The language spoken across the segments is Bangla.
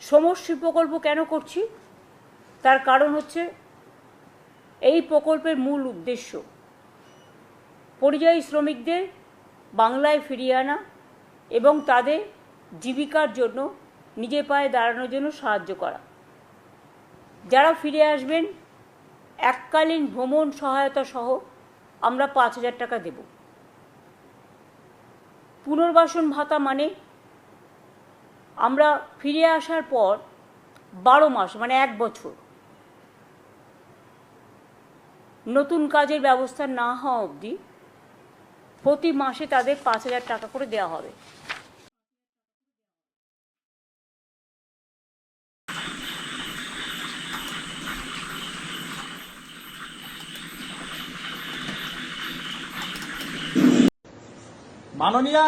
সমষ্টি প্রকল্প কেন করছি? তার কারণ হচ্ছে এই প্রকল্পের মূল উদ্দেশ্য। পরিযায়ী শ্রমিকদের বাংলায় ফিরিয়ে আনা এবং তাদের জীবিকার জন্য, নিজের পায়ে দাঁড়ানোর জন্য সাহায্য করা। যারা ফিরে আসবেন, এককালীন ভ্রমণ সহায়তা সহ আমরা পাঁচ হাজার টাকা দেব। পুনর্বাসন ভাতা মানে আমরা ফিরে আসার পর বারো মাস মানে এক বছর, নতুন কাজের ব্যবস্থা না হওয়া অবধি প্রতি মাসে তাদের পাঁচ হাজার টাকা করে দেওয়া হবে। মাননীয়া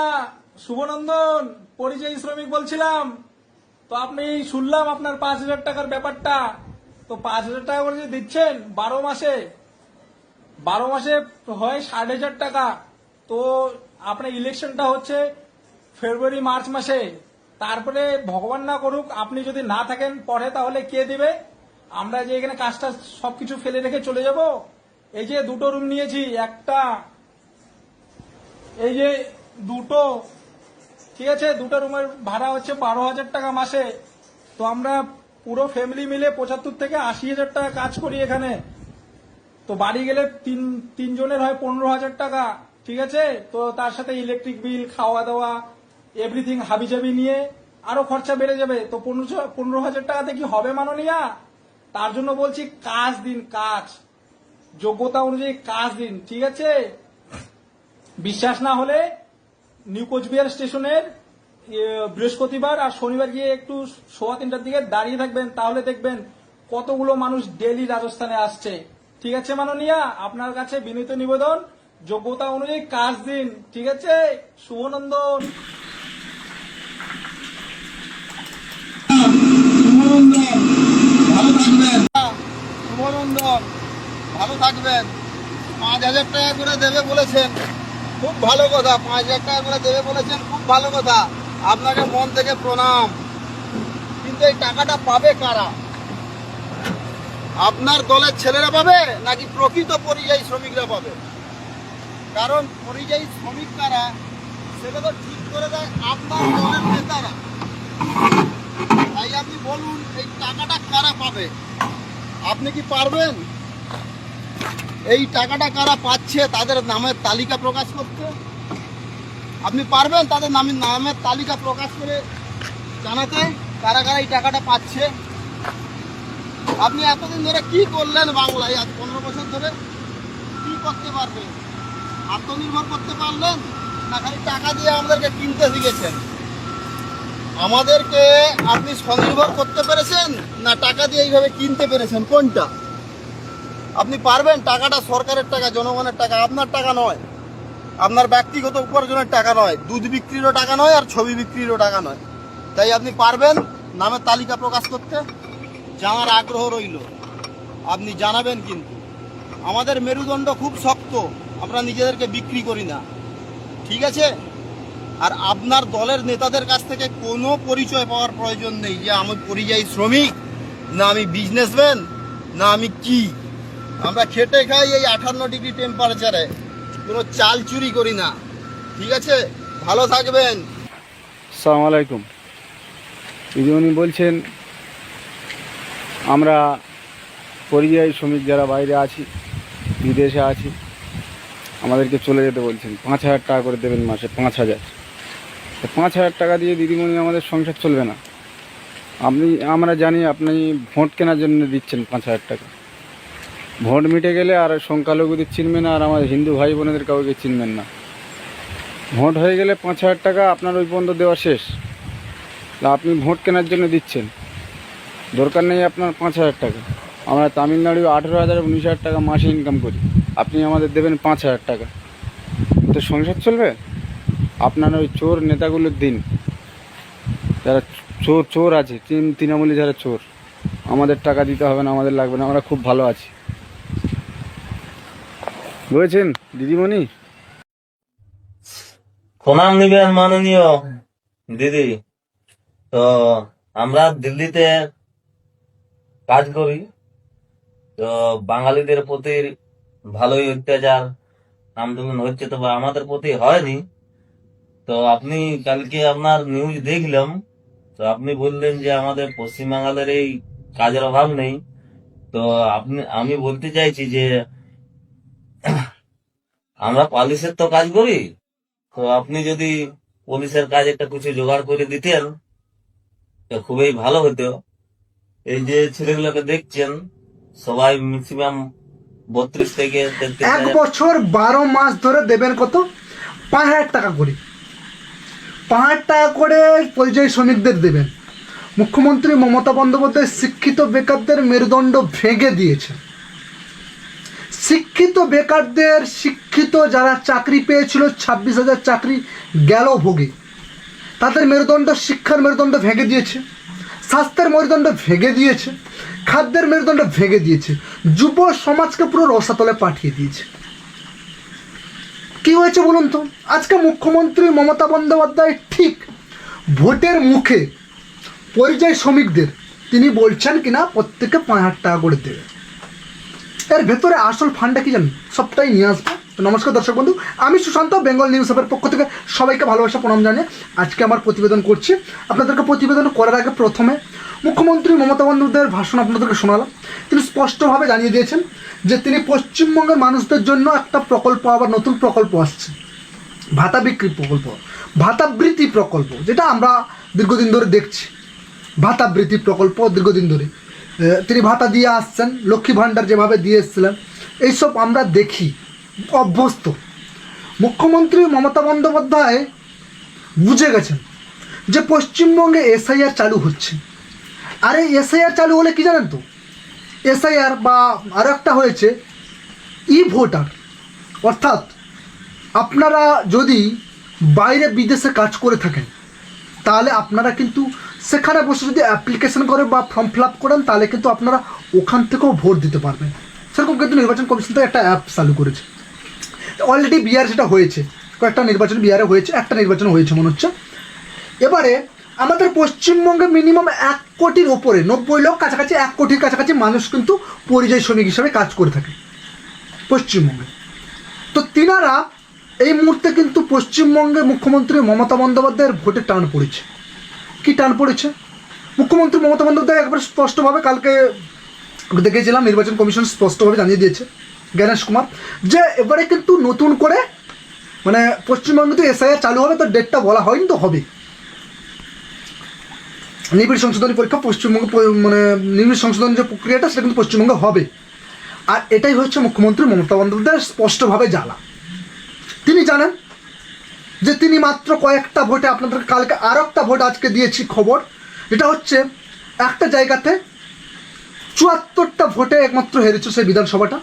শুভনন্দন, পরিযায়ী শ্রমিক বলছিলাম। তো আপনি শুনলাম আপনার পাঁচ হাজার টাকার ব্যাপারটা। তো পাঁচ হাজার টাকা করে যে দিচ্ছেন, বারো মাসে বারো মাসে হয় ষাট হাজার টাকা। তো আপনার ইলেকশনটা হচ্ছে ফেব্রুয়ারি, মার্চ মাসে। তারপরে ভগবান না করুক, আপনি যদি না থাকেন, পরে তাহলে কে দিবে? আমরা যে এখানে কাজটা সবকিছু ফেলে রেখে চলে যাব। এই যে দুটো রুম নিয়েছি, একটা, এই যে দুটো ঠিক আছে, দুটো রুমের ভাড়া হচ্ছে বারো হাজার টাকা মাসে। তো আমরা পুরো ফ্যামিলি মিলে পঁচাত্তর থেকে আশি হাজার টাকা কাজ করি এখানে। তো বাড়ি গেলে তিন, তিনজনের হয় পনেরো হাজার টাকা, ঠিক আছে? তো তার সাথে ইলেকট্রিক বিল খাওয়া দাওয়া এভরিথিং হাবিজাবি নিয়ে আরও খরচা বেড়ে যাবে। তো পনেরো হাজার টাকাতে কি হবে মাননীয়া? তার জন্য বলছি কাজ দিন, কাজ। যোগ্যতা অনুযায়ী কাজ দিন, ঠিক আছে? বিশ্বাস না হলে নিউ কোচবিহার স্টেশনের বৃহস্পতিবার আর শনিবার গিয়ে একটু সোয়া তিনটার দিকে দাঁড়িয়ে থাকবেন তাহলে দেখবেন কতগুলো মানুষ ডেলি রাজস্থানে আসছে। ঠিক আছে মাননীয়া? আপনার কাছে বিনীত নিবেদন যোগ্যতা অনুযায়ী কাজ দিন ঠিক আছে? শুভনন্দন। শুভনন্দন ভালো থাকবেন। পাঁচ হাজার টাকা করে দেবে বলেছেন। খুব ভালো কথা, পাঁচ হাজার টাকা করে দেবে বলেছেন, খুব ভালো কথা। আপনাকে মন থেকে প্রণাম। কিন্তু এই টাকাটা পাবে কারা? আপনার দলের ছেলেরা পাবে, নাকি প্রকৃত পরিযায়ী শ্রমিকরা পাবে? কারণ পরিযায়ী শ্রমিক কারা, সেটা তো ঠিক করে দেয় আপনার দলের নেতারা। তাই আপনি বলুন, এই টাকাটা কারা পাবে? আপনি কি পারবেন? এই টাকাটা কারা পাচ্ছে তাদের নামের তালিকা প্রকাশ করতে? আপনি পারবেন তাদের নামের নামের তালিকা প্রকাশ করে জানাতে কারা কারা এই টাকাটা পাচ্ছে। আপনি এতদিন ধরে কি করলেন বাংলায় আজ পনেরো বছর ধরে? কি করতে পারবেন আত্মনির্ভর করতে পারলেন? না খালি টাকা দিয়ে আমাদেরকে কিনতে শিখেছেন? আমাদেরকে আপনি স্বনির্ভর করতে পেরেছেন? না টাকা দিয়ে এইভাবে কিনতে পেরেছেন? কোনটা? আপনি পারবেন, টাকাটা সরকারের টাকা, জনগণের টাকা, আপনার টাকা নয়। আপনার ব্যক্তিগত উপার্জনের টাকা নয়, দুধ বিক্রিরও টাকা নয় আর ছবি বিক্রিরও টাকা নয়। তাই আপনি পারবেন নামের তালিকা প্রকাশ করতে জানার আগ্রহ রইল। আপনি জানাবেন কিন্তু। আমাদের মেরুদণ্ড খুব শক্ত, আমরা নিজেদেরকে বিক্রি করি না। ঠিক আছে? আর আপনার দলের নেতাদের কাছ থেকে কোনো পরিচয় পাওয়ার প্রয়োজন নেই যে আমি পরিযায়ী শ্রমিক, না আমি বিজনেসম্যান না আমি কি। আমরা খেটে খাই এই আঠান্ন ডিগ্রি টেম্পারেচারে কোনো চাল চুরি করি না। ঠিক আছে? ভালো থাকবেন। সালাম আলাইকুম। দিদিমণি বলছেন, আমরা পরিযায়ী শ্রমিক যারা বাইরে আছি, বিদেশে আছি, আমাদেরকে চলে যেতে বলছেন। পাঁচ হাজার টাকা করে দেবেন মাসে, পাঁচ হাজার। পাঁচ হাজার টাকা দিয়ে দিদিমণি আমাদের সংসার চলবে না। আপনি, আমরা জানি আপনি ভোট কেনার জন্য দিচ্ছেন পাঁচ হাজার টাকা। ভোট মিটে গেলে আর সংখ্যালঘুদের চিনবে না, আর আমার হিন্দু ভাই বোনেদের কাউকে চিনবেন না। ভোট হয়ে গেলে পাঁচ হাজার টাকা আপনার ওই পর্যন্ত দেওয়া শেষ। আপনি ভোট কেনার জন্য দিচ্ছেন। দরকার নেই আপনার পাঁচ হাজার টাকা। আমরা তামিলনাড়ু আঠেরো হাজার, উনিশ হাজার টাকা মাসে ইনকাম করি। আপনি আমাদের দেবেন পাঁচ হাজার টাকা। তো সংসার চলবে? আপনার ওই চোর নেতাগুলোর দিন। যারা চোর চোর আছে তৃণমূলী যারা চোর, আমাদের টাকা দিতে হবে না, আমাদের লাগবে না, আমরা খুব ভালো আছি। বুঝেছেন দিদিমণি? প্রণাম নিবেন মাননীয় দিদি। তো আমরা দিল্লিতে কাজ করি। তো বাঙালিদের প্রতি ভালোই অত্যাচার আন্দোলন হচ্ছে তবে আমাদের প্রতি হয়নি। তো আপনি কালকে আপনার নিউজ দেখলাম, তো আপনি বললেন যে আমাদের পশ্চিমবাংলার এই কাজের অভাব নেই। তো আপনি, আমি বলতে চাইছি যে আমরা পুলিশের তো কাজ করি। তো আপনি যদি পুলিশের কাজ একটা কিছু জোগাড় করে দিতেন তো খুবই ভালো হতো। এই যে ছেলেগুলোকে দেখছেন সবাই ম্যাক্সিমাম বত্রিশ থেকে এক বছর বারো মাস ধরে দেবেন কত? পাঁচ হাজার টাকা করে। পাঁচ হাজার টাকা করে পরিযায়ী শ্রমিকদের দেবেন। মুখ্যমন্ত্রী মমতা বন্দ্যোপাধ্যায় শিক্ষিত বেকারদের মেরুদণ্ড ভেঙে দিয়েছে শিক্ষিত বেকারদের শিক্ষিত যারা চাকরি পেয়েছিল, ছাব্বিশ হাজার চাকরি গেল ভোগে। তাদের মেরুদণ্ড, শিক্ষার মেরুদণ্ড ভেঙে দিয়েছে। স্বাস্থ্যের মেরুদণ্ড ভেঙে দিয়েছে। খাদ্যের মেরুদণ্ড ভেঙে দিয়েছে। যুব সমাজকে পুরো রসাতলে পাঠিয়ে দিয়েছে। কি হয়েছে বলুন তো? আজকে মুখ্যমন্ত্রী মমতা বন্দ্যোপাধ্যায় ঠিক ভোটের মুখে পরিযায়ী শ্রমিকদের তিনি বলছেন কিনা প্রত্যেকে পাঁচ হাজার টাকা করে দেবে। এর ভেতরে আসল ফান্ডটা কি জানেন? সবটাই নিয়ে আসব। নমস্কার দর্শক বন্ধু, আমি সুশান্ত, বেঙ্গল নিউজ হাবের পক্ষ থেকে সবাইকে ভালোবাসা, প্রণাম জানিয়ে আজকে আমার প্রতিবেদন করছি। আপনাদেরকে প্রতিবেদন করার আগে প্রথমে মুখ্যমন্ত্রী মমতা বন্দ্যোপাধ্যায়ের ভাষণ আপনাদেরকে শোনালাম। তিনি স্পষ্টভাবে জানিয়ে দিয়েছেন যে তিনি পশ্চিমবঙ্গের মানুষদের জন্য একটা প্রকল্প আবার নতুন প্রকল্প আসছে। ভাতা বিক্রি প্রকল্প ভাতাবৃত্তি প্রকল্প, যেটা আমরা দীর্ঘদিন ধরে দেখছি। ভাতাবৃত্তি প্রকল্প দীর্ঘদিন ধরে। তিনি ভাতা দিয়ে আসছেন, লক্ষ্মী ভাণ্ডার যেভাবে দিয়ে এসেছিলেন, এইসব আমরা দেখি, অভ্যস্ত। মুখ্যমন্ত্রী মমতা বন্দ্যোপাধ্যায় বুঝে গেছেন যে পশ্চিমবঙ্গে এসআইআর চালু হচ্ছে। আর এই এসআইআর চালু হলে কি জানেন তো? এসআইআর বা আরও একটা হয়েছে ই ভোটার অর্থাৎ আপনারা যদি বাইরে বিদেশে কাজ করে থাকেন, তাহলে আপনারা কিন্তু সেখানে বসে যদি অ্যাপ্লিকেশন করে বা ফর্ম ফিল আপ করেন, তাহলে কিন্তু আপনারা ওখান থেকেও ভোট দিতে পারবেন। সেরকম কিন্তু নির্বাচন কমিশন থেকে একটা অ্যাপ চালু করেছে। অলরেডি বিহার সেটা হয়েছে। কয়েকটা নির্বাচন বিহারে হয়েছে, একটা নির্বাচন হয়েছে মনে হচ্ছে। এবারে আমাদের পশ্চিমবঙ্গে মিনিমাম এক কোটির ওপরে, নব্বই লক্ষ কাছাকাছি, এক কোটির কাছাকাছি মানুষ কিন্তু পরিযায়ী শ্রমিক হিসাবে কাজ করে থাকে পশ্চিমবঙ্গে। তো তিনারা এই মুহূর্তে কিন্তু পশ্চিমবঙ্গে মুখ্যমন্ত্রী মমতা বন্দ্যোপাধ্যায়ের ভোটে টান পড়েছে। কি টান পড়েছে? মুখ্যমন্ত্রী মমতা বন্দ্যোপাধ্যায় একবার স্পষ্টভাবে কালকে দেখেছিলাম নির্বাচন কমিশন স্পষ্টভাবে জানিয়ে দিয়েছে, জ্ঞানেশ কুমার, যে এবারে কিন্তু নতুন করে মানে পশ্চিমবঙ্গে তো এসআইআর চালু হবে, তো ডেটটা বলা হয়নি তো হবে নিবিড় সংশোধনী পরীক্ষা পশ্চিমবঙ্গে মানে নিবিড় সংশোধন যে প্রক্রিয়াটা, সেটা কিন্তু পশ্চিমবঙ্গে হবে। আর এটাই হচ্ছে মুখ্যমন্ত্রী মমতা বন্দ্যোপাধ্যায়ের স্পষ্টভাবে জ্বালা। তিনি জানেন যে তিনি মাত্র কয়েকটা ভোটে আপনাদের কালকে আরও একটা ভোট আজকে দিয়েছি খবর, যেটা হচ্ছে একটা জায়গাতে চুয়াত্তরটা ভোটে একমাত্র হেরেছে সেই বিধানসভাটা।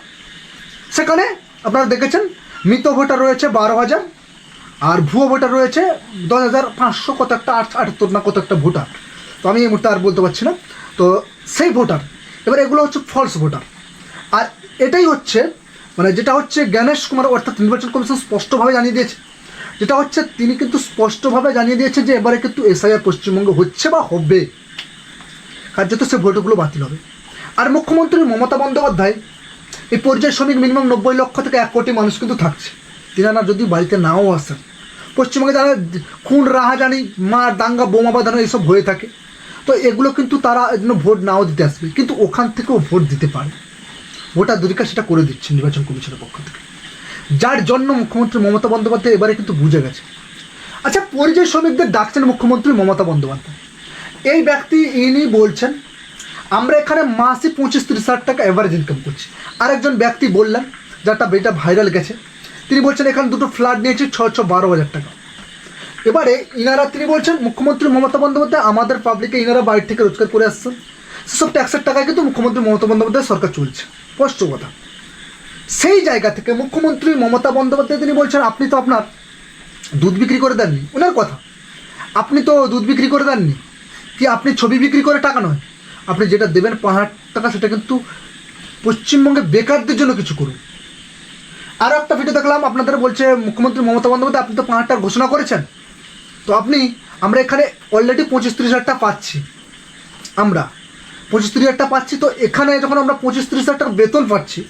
সেখানে আপনারা দেখেছেন, মৃত ভোটার রয়েছে বারো হাজার, আর ভুয়ো ভোটার রয়েছে দশ হাজার পাঁচশো কত একটা আট, আটাত্তর না কত একটা ভোটার। তো আমি এই মুহূর্তে আর বলতে পারছি না। তো সেই ভোটার, এবার এগুলো হচ্ছে ফলস ভোটার। আর এটাই হচ্ছে মানে যেটা হচ্ছে জ্ঞানেশ কুমার অর্থাৎ নির্বাচন কমিশন স্পষ্টভাবে জানিয়ে দিয়েছে। যেটা হচ্ছে, তিনি কিন্তু স্পষ্টভাবে জানিয়ে দিয়েছে যে এবারে কিন্তু এসআইআর পশ্চিমবঙ্গে হচ্ছে বা হবে। কার্যত সে ভোটগুলো বাতিল হবে। আর মুখ্যমন্ত্রী মমতা বন্দ্যোপাধ্যায়, এই পর্যায়ে শ্রমিক মিনিমাম নব্বই লক্ষ থেকে এক কোটি মানুষ কিন্তু থাকছে। তিনারা যদি বাড়িতে নাও আসেন, পশ্চিমবঙ্গে যারা খুন, রাহাজানি, মার, দাঙ্গা, বোমা বাঁধানো এইসব হয়ে থাকে, তো এগুলো কিন্তু তারা জন্য ভোট নাও দিতে আসবে। কিন্তু ওখান থেকেও ভোট দিতে পারে। ভোটার অধিকার সেটা করে দিচ্ছে নির্বাচন কমিশনের পক্ষ থেকে। যার জন্য মুখ্যমন্ত্রী মমতা বন্দ্যোপাধ্যায় এবারে কিন্তু বুঝে গেছে। আচ্ছা পরিযায়ী শ্রমিকদের ডাকছেন মুখ্যমন্ত্রী মমতা বন্দ্যোপাধ্যায়। এই ব্যক্তি ইনি বলছেন, আমরা এখানে মাসে পঁচিশ তিরিশ হাজার টাকা অ্যাভারেজ ইনকাম করছি। আরেকজন ব্যক্তি বললেন যারটা বেটা ভাইরাল গেছে, তিনি বলছেন, এখানে দুটো ফ্ল্যাট নিয়েছি ছ ছ বারো হাজার টাকা। এবারে ইনারা, তিনি বলছেন, মুখ্যমন্ত্রী মমতা বন্দ্যোপাধ্যায় আমাদের পাবলিকে ইনারা বাইরে থেকে রোজগার করে আসছেন। সেসব ট্যাক্সের টাকায় কিন্তু মুখ্যমন্ত্রী মমতা বন্দ্যোপাধ্যায় সরকার চলছে। স্পষ্ট কথা। সেই জায়গা থেকে মুখ্যমন্ত্রী মমতা বন্দ্যোপাধ্যায় তিনি বলছেন, আপনি তো আপনার দুধ বিক্রি করে দেননি। ওনার কথা। আপনি তো দুধ বিক্রি করে দেননি। কি আপনি ছবি বিক্রি করে টাকা নয় আপনি যেটা দেবেন পাঁচ হাজার টাকা, সেটা কিন্তু পশ্চিমবঙ্গে বেকারদের জন্য কিছু করুন। আরও একটা ভিডিও দেখলাম, আপনাদের বলছে মুখ্যমন্ত্রী মমতা বন্দ্যোপাধ্যায়, আপনি তো পাঁচ হাজার ঘোষণা করেছেন। তো আপনি, আমরা এখানে অলরেডি পঁচিশ তিরিশ হাজার টাকা পাচ্ছি। আমরা পঁচিশ তিরিশ টাকা পাচ্ছি, তো এখানে যখন আমরা পঁচিশ তিরিশ হাজার টাকা বেতন পাচ্ছি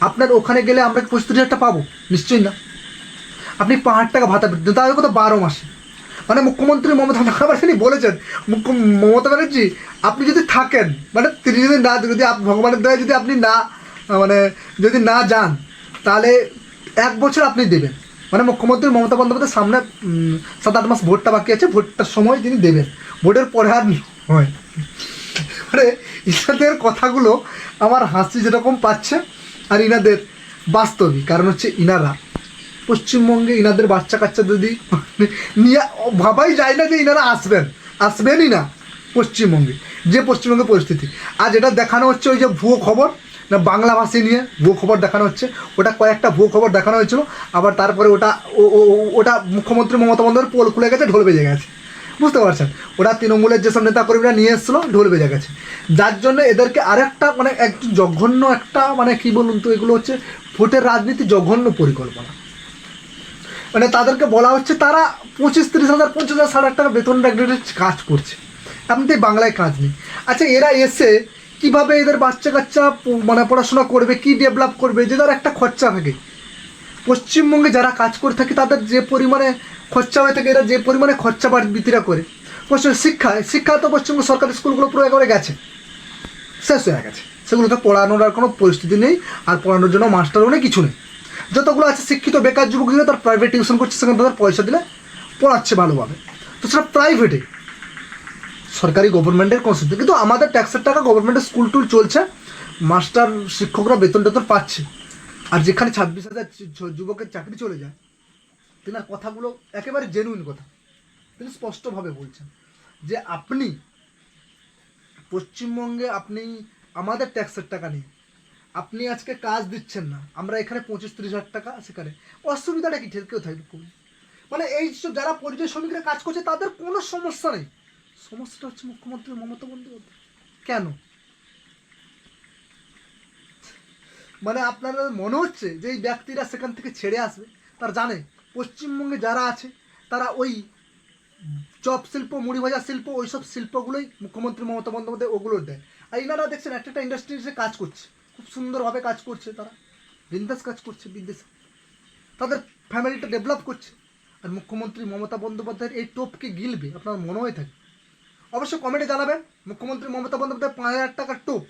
আপনার ওখানে গেলে আমরা কি পঁচিশ হাজার টাকা পাবো। নিশ্চয়ই না। আপনি পাঁচ হাজার টাকা ভাতা পেতেন তাহলে কত বারো মাসে। মানে মুখ্যমন্ত্রী মমতা বন্দ্যোপাধ্যায় বলেছেন, মুখ্য মমতা ব্যানার্জি, আপনি যদি থাকেন মানে তিনি যদি না যদি ভগবানের দয়া যদি আপনি না মানে যদি না যান, তাহলে এক বছর আপনি দেবেন। মানে মুখ্যমন্ত্রী মমতা বন্দ্যোপাধ্যায় সামনে সাত আট মাস ভোটটা বাকি আছে ভোটটার সময় তিনি দেবেন। ভোটের পরে আর হয় মানে ইনাদের কথাগুলো আমার হাসি যেরকম পাচ্ছে আর ইনাদের বাস্তবিক কারণ হচ্ছে ইনারা। পশ্চিমবঙ্গে ইনাদের বাচ্চা কাচ্চা যদি নিয়ে ভাবাই যায় না যে ইনারা আসবেন, আসবেনই না পশ্চিমবঙ্গে, যে পশ্চিমবঙ্গের পরিস্থিতি। আজ এটা দেখানো হচ্ছে ওই যে ভুয়ো খবর, না বাংলা ভাষী নিয়ে ভুয়ো খবর দেখানো হচ্ছে, ওটা কয়েকটা ভুয়ো খবর দেখানো হয়েছিল, আবার তারপরে ওটা ওটা মুখ্যমন্ত্রী মমতা বন্দ্যোপাধ্যায় পোল খুলে গেছে, ঢোল বেজে গেছে। বুঝতে পারছেন? ওরা তৃণমূলের যেসব নেতাকর্মীরা নিয়ে এসেছিল, ঢোল বেজে গেছে। যার জন্য এদেরকে আরেকটা মানে এক জঘন্য একটা মানে কি বলুন তো, এগুলো হচ্ছে ভোটের রাজনীতি জঘন্য পরিকল্পনা। মানে তাদেরকে বলা হচ্ছে, তারা পঁচিশ তিরিশ হাজার, পঞ্চাশ হাজার, ষাট টাকা বেতন কাজ করছে। এমনিতেই বাংলায় কাজ নেই। আচ্ছা এরা এসে কীভাবে এদের বাচ্চা কাচ্চা মানে পড়াশোনা করবে, কি ডেভেলপ করবে, যে তার একটা খরচা থাকে। পশ্চিমবঙ্গে যারা কাজ করে থাকে, তাদের যে পরিমাণে খরচা হয়ে থাকে, এরা যে পরিমাণে খরচা বৃত্তিরা করে। পশ্চিম শিক্ষা শিক্ষা তো পশ্চিমবঙ্গ সরকারি স্কুলগুলো পুরো একেবারে গেছে। শেষ হয়ে গেছে। সেগুলো তো পড়ানোর আর কোনো পরিস্থিতি নেই, আর পড়ানোর জন্য মাস্টারও নেই কিছু নেই। যতগুলো আছে শিক্ষিত বেকার যুবক দিলে তার প্রাইভেট টিউশন করছে, সেখানে তাদের পয়সা দিলে পড়াচ্ছে ভালোভাবে। তো সেটা প্রাইভেটে সরকারি গভর্নমেন্টের কোনো কিন্তু আমাদের ট্যাক্সের টাকা গভর্নমেন্টের স্কুল টুল চলছে মাস্টার শিক্ষকরা বেতন টেতন পাচ্ছে। আর যেখানে ছাব্বিশ হাজার যুবকের চাকরি চলে যায় তেনার কথাগুলো একেবারে জেনুইন কথা। তিনি স্পষ্টভাবে বলছেন যে আপনি পশ্চিমবঙ্গে আপনি আমাদের ট্যাক্সের টাকা নেই আপনি আজকে কাজ দিচ্ছেন না, আমরা এখানে পঁচিশ তিরিশ হাজার টাকা সেখানে। অসুবিধাটা কি? কেউ থাকবে কবি মানে এই যারা পরিযায়ী শ্রমিকরা কাজ করছে, তাদের কোনো সমস্যা নেই। সমস্যাটা হচ্ছে মুখ্যমন্ত্রী মমতা বন্দ্যোপাধ্যায়। কেন? মানে আপনাদের মনে হচ্ছে যে এই ব্যক্তিরা সেখান থেকে ছেড়ে আসবে, তারা জানে পশ্চিমবঙ্গে যারা আছে, তারা ওই চপ শিল্প, মুড়ি ভাজা শিল্প, ওইসব শিল্পগুলোই মুখ্যমন্ত্রী মমতা বন্দ্যোপাধ্যায় ওগুলো দেয়। আর এনারা দেখছেন একটা একটা ইন্ডাস্ট্রিজে কাজ করছে। খুব সুন্দরভাবে কাজ করছে তারা। বিন্দাস কাজ করছে বিদেশে তাদের ফ্যামিলিটা ডেভেলপ করছে। আর মুখ্যমন্ত্রী মমতা বন্দ্যোপাধ্যায়ের এই টোপকে গিলবে, আপনার মনে হয়ে থাকে? অবশ্যই কমেন্টে জানাবেন মুখ্যমন্ত্রী মমতা বন্দ্যোপাধ্যায় পাঁচ হাজার টাকার টোপ।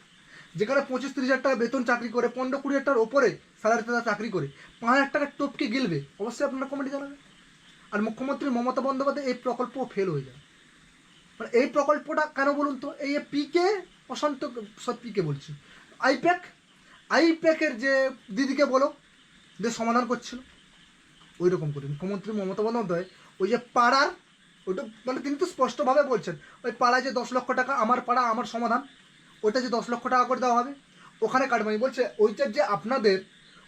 যেখানে পঁচিশ তিরিশ হাজার টাকা বেতন চাকরি করে, পনেরো কুড়ি হাজার টাকার ওপরে স্যালারিতে তারা চাকরি করে, পাঁচ হাজার টাকার টোপকে গিলবে। অবশ্যই আপনারা কমেন্টে জানাবেন। আর মুখ্যমন্ত্রী মমতা বন্দ্যোপাধ্যায় এই প্রকল্প ফেল হয়ে যায় মানে এই প্রকল্পটা কেন বলুন তো? এই পিকে অশান্ত সব পিকে বলছি। আইপ্যাক আইপ্যাকের যে দিদিকে বলো, যে সমাধান করছিল ওই রকম করে। মুখ্যমন্ত্রী মমতা বন্দ্যোপাধ্যায় ওই যে পাড়ার, ওইটা মানে তিনি তো স্পষ্টভাবে বলছেন, ওই পাড়ায় যে দশ লক্ষ টাকা, আমার পাড়া, আমার সমাধান ওইটা যে দশ লক্ষ টাকা করে দেওয়া হবে, ওখানে কাটমানি বলছে, ওইটা যে আপনাদের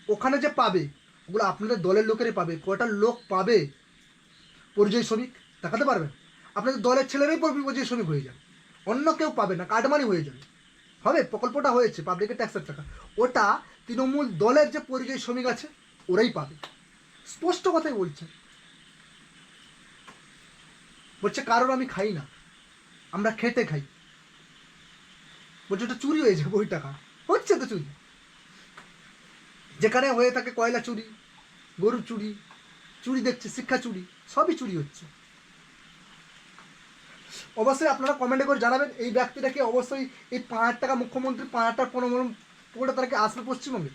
ওখানে যে পাবে, ওগুলো আপনাদের দলের লোকেরই পাবে। কয়টা লোক পাবে পরিযায়ী শ্রমিক, দেখাতে পারবেন আপনাদের দলের ছেলেরাই পরিযায়ী শ্রমিক হয়ে যাবে। অন্য কেউ পাবে না, কাটমানি হয়ে যাবে। হবে? প্রকল্পটা হয়েছে পাবলিকের ট্যাক্সের টাকা। ওটা তৃণমূল দলের যে পরিযায়ী শ্রমিক আছে, ওরাই পাবে। স্পষ্ট কথাই বলছে। বলছে, কারোর আমি খাই না, আমরা খেটে খাই। বলছে, ওটা চুরি হয়ে যাবে, ওই টাকা। হচ্ছে তো চুরি। যেখানে হয়ে থাকে কয়লা চুরি, গরু চুরি চুরি দেখছে, শিক্ষা চুরি, সবই চুরি হচ্ছে। অবশ্যই আপনারা কমেন্টে করে জানাবেন, এই ব্যক্তিটাকে অবশ্যই এই পাঁচ হাজার টাকা মুখ্যমন্ত্রী পাঁচ হাজার টাকা পনেরো পনেরো তারিখে আসবে পশ্চিমবঙ্গে?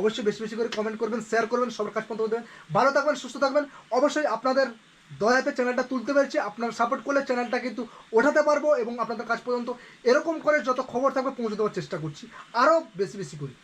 অবশ্যই বেশি বেশি করে কমেন্ট করবেন শেয়ার করবেন, সবার কাছ পর্যন্ত দেবেন। ভালো থাকবেন, সুস্থ থাকবেন। অবশ্যই আপনাদের দয়াতে চ্যানেলটা তুলতে পেরেছি, আপনারা সাপোর্ট করলে চ্যানেলটা কিন্তু ওঠাতে পারব এবং আপনাদের কাজ পর্যন্ত এরকম করে যত খবর থাকবে পৌঁছে দেওয়ার চেষ্টা করছি। আরও বেশি বেশি করি।